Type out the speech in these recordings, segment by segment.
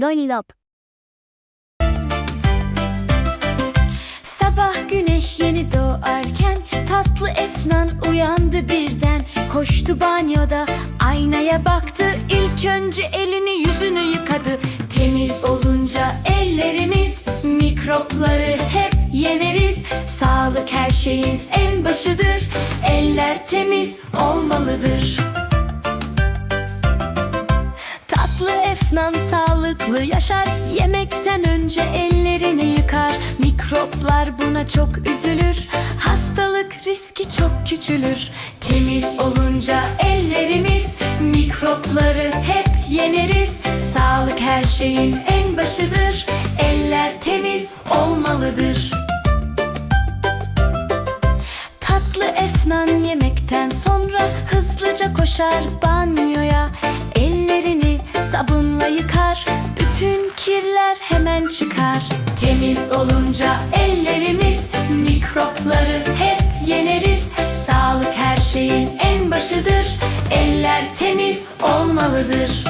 Lollipop. Sabah güneş yeni doğarken tatlı Efnan uyandı birden. Koştu banyoda aynaya baktı. İlk önce elini yüzünü yıkadı. Temiz olunca ellerimiz mikropları hep yeneriz. Sağlık her şeyin en başıdır. Eller temiz olmalıdır Efnan sağlıklı yaşar Yemekten önce ellerini yıkar. Mikroplar buna çok üzülür Hastalık riski çok küçülür. Temiz olunca ellerimiz Mikropları hep yeneriz. Sağlık her şeyin en başıdır Eller temiz olmalıdır. Tatlı Efnan yemekten sonra hızlıca koşar banyoya. Ellerini sabunla yıkar. Bütün kirler hemen çıkar. Temiz olunca ellerimiz Mikropları hep yeneriz. Sağlık her şeyin en başıdır. Eller temiz olmalıdır.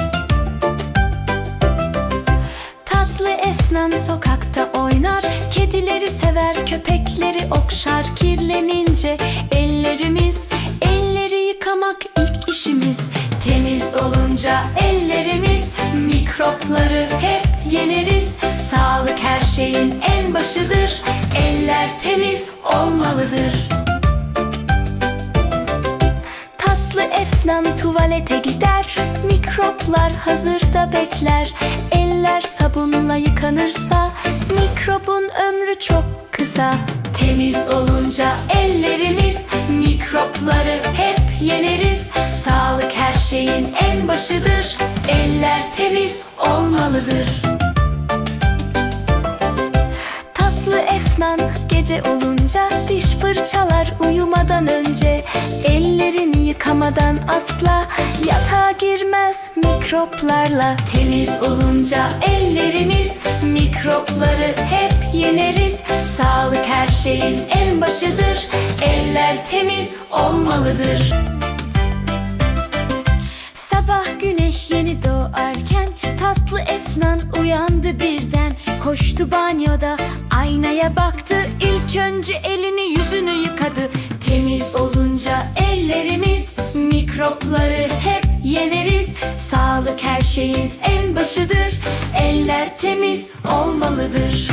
Tatlı Efnan sokakta oynar. Kedileri sever köpekleri okşar. Kirlenince ellerimiz Elleri yıkamak ilk işimiz. Temiz olunca ellerimiz Mikropları hep yeneriz. Sağlık her şeyin en başıdır. Eller temiz olmalıdır. Tatlı Efnan tuvalete gider. Mikroplar hazırda bekler. Eller sabunla yıkanırsa Mikrobun ömrü çok kısa. Temiz olunca ellerimiz Mikropları hep yeneriz şeyin en başıdır. Eller temiz olmalıdır. Tatlı Efnan gece olunca diş fırçalar uyumadan önce Ellerini yıkamadan asla yatağa girmez mikroplarla. Temiz olunca ellerimiz mikropları hep yeneriz. Sağlık her şeyin en başıdır. Eller temiz olmalıdır Koştu banyoda aynaya baktı. İlk önce elini yüzünü yıkadı. Temiz olunca ellerimiz mikropları hep yeneriz. Sağlık her şeyin en başıdır. Eller temiz olmalıdır.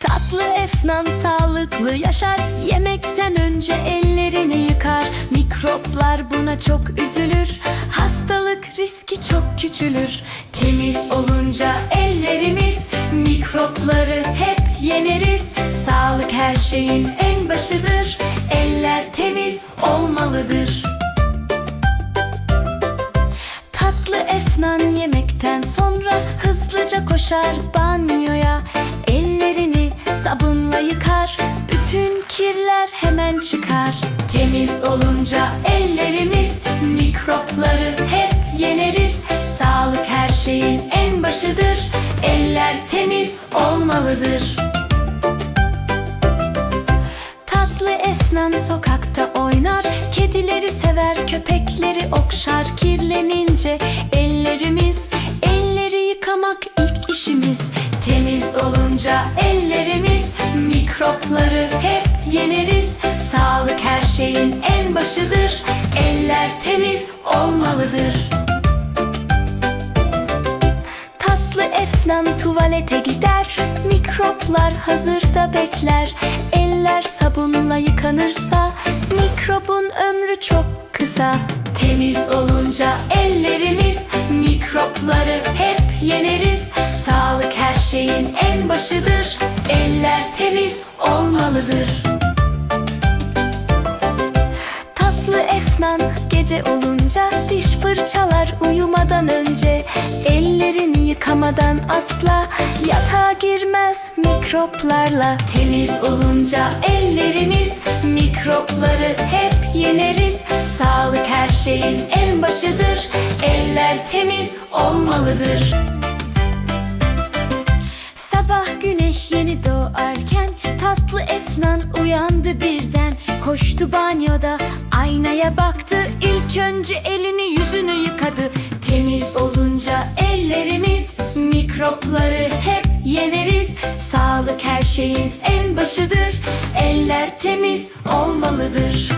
Tatlı Efnan sağlıklı yaşar. Yemekten önce ellerini yıkar. Mikroplar buna çok üzülür. Hastalık riski çok küçülür Temiz olunca ellerimiz Mikropları hep yeneriz. Sağlık her şeyin en başıdır Eller temiz olmalıdır. Tatlı Efnan yemekten sonra hızlıca koşar banyoya. Ellerini sabunla yıkar Bütün kirler hemen çıkar. Temiz olunca ellerimiz Mikropları hep başıdır Eller temiz olmalıdır. Tatlı Efnan sokakta oynar. Kedileri sever köpekleri okşar. Kirlenince ellerimiz Elleri yıkamak ilk işimiz. Temiz olunca ellerimiz Mikropları hep yeneriz. Sağlık her şeyin en başıdır. Eller temiz olmalıdır tuvalete gider. Mikroplar hazırda bekler. Eller sabunla yıkanırsa Mikrobun ömrü çok kısa. Temiz olunca ellerimiz Mikropları hep yeneriz. Sağlık her şeyin en başıdır. Eller temiz olmalıdır. Tatlı Efnan gece olunca diş fırçalar uyumadan önce yıkamadan asla yatağa girmez mikroplarla. Temiz olunca ellerimiz mikropları hep yeneriz. Sağlık her şeyin en başıdır Eller temiz olmalıdır. Sabah güneş yeni doğarken tatlı Efnan uyandı birden. Koştu banyoda aynaya baktı. İlk önce elini yüzünü yıkadı Temiz olunca ellerimiz Mikropları hep yeneriz. Sağlık her şeyin en başıdır Eller temiz olmalıdır.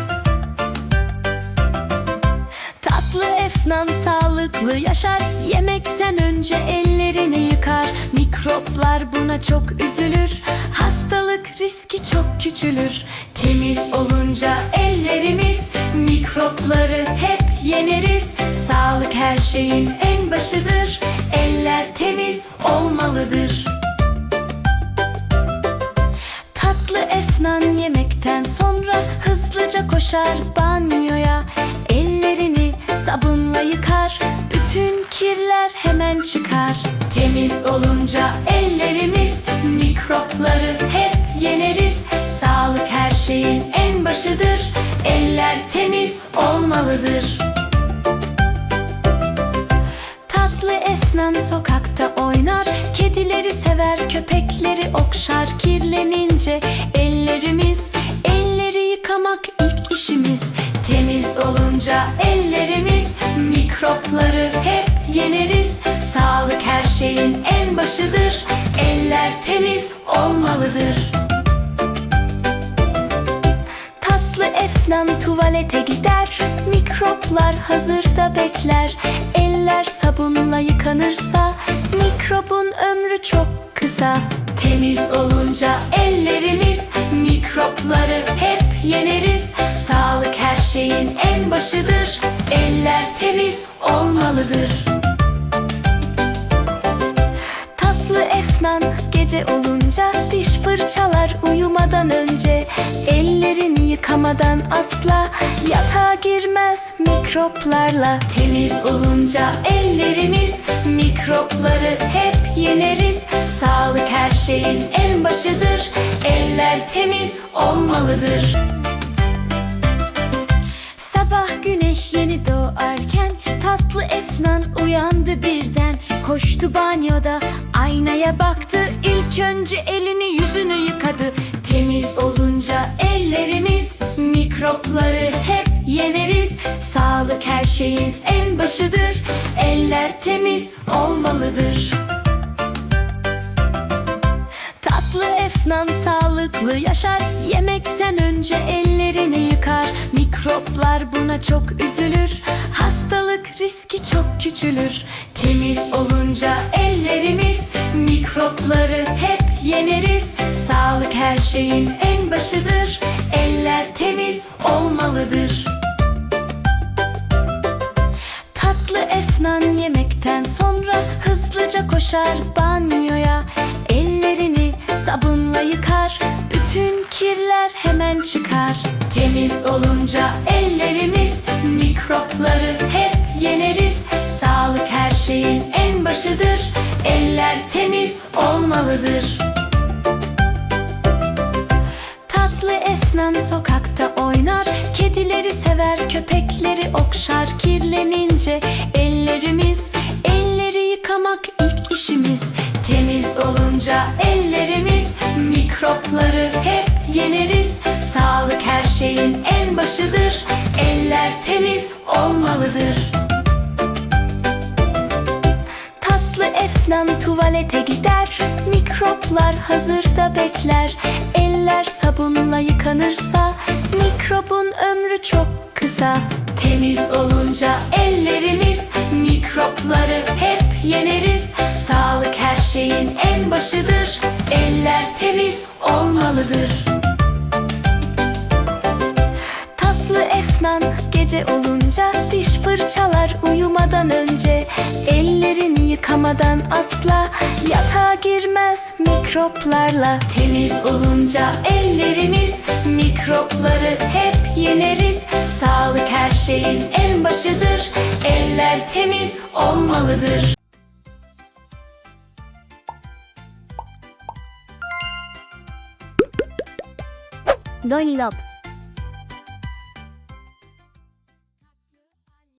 Tatlı Efnan sağlıklı yaşar Yemekten önce ellerini yıkar. Mikroplar buna çok üzülür Hastalık riski çok küçülür. Temiz olunca ellerimiz her şeyin en başıdır. Eller temiz olmalıdır. Tatlı Efnan yemekten sonra hızlıca koşar banyoya. Ellerini sabunla yıkar Bütün kirler hemen çıkar. Temiz olunca ellerimiz Mikropları hep yeneriz. Sağlık her şeyin en başıdır Eller temiz olmalıdır Efnan sokakta oynar Kedileri sever köpekleri okşar. Kirlenince ellerimiz Elleri yıkamak ilk işimiz. Temiz olunca ellerimiz Mikropları hep yeneriz. Sağlık her şeyin en başıdır Eller temiz olmalıdır. Tatlı Efnan tuvalete gider Mikroplar hazırda bekler Eller sabunla yıkanırsa Mikrobun ömrü çok kısa. Temiz olunca ellerimiz Mikropları hep yeneriz. Sağlık her şeyin en başıdır Eller temiz olmalıdır gece olunca diş fırçalar uyumadan önce Ellerini yıkamadan asla yatağa girmez mikroplarla. Temiz olunca ellerimiz mikropları hep yeneriz. Sağlık her şeyin en başıdır Eller temiz olmalıdır. Sabah güneş yeni doğarken Tatlı Efnan uyandı birden. Koştu banyoda aynaya baktı İlk önce elini yüzünü yıkadı. Temiz olunca ellerimiz Mikropları hep yeneriz. Sağlık her şeyin en başıdır. Eller temiz olmalıdır. Tatlı Efnan sağlıklı yaşar. Yemekten önce ellerini yıkar Mikroplar buna çok üzülür. Hastalık riski çok küçülür. Temiz olunca ellerimiz Mikropları hep yeneriz. Sağlık her şeyin en başıdır. Eller temiz olmalıdır. Tatlı Efnan yemekten sonra hızlıca koşar banyoya. Ellerini sabunla yıkar. Bütün kirler hemen çıkar Temiz olunca ellerimiz Mikropları hep yeneriz. Sağlık her şeyin en başıdır Eller temiz olmalıdır. Tatlı Efnan sokakta oynar Kedileri sever köpekleri okşar. Kirlenince ellerimiz Elleri yıkamak ilk işimiz. Temiz olunca ellerimiz Mikropları hep yeneriz Sağlık her şeyin en başıdır. Eller temiz olmalıdır. Tatlı Efnan tuvalete gider. Mikroplar hazırda bekler. Eller sabunla yıkanırsa Mikrobun ömrü çok kısa. Temiz olunca ellerimiz Mikropları hep yeneriz. Sağlık her şeyin en başıdır. Eller temiz olmalıdır gece olunca diş fırçalar uyumadan önce Ellerini yıkamadan asla yatağa girmez mikroplarla. Temiz olunca ellerimiz mikropları hep yeneriz. Sağlık her şeyin en başıdır. Eller temiz olmalıdır. Lollipop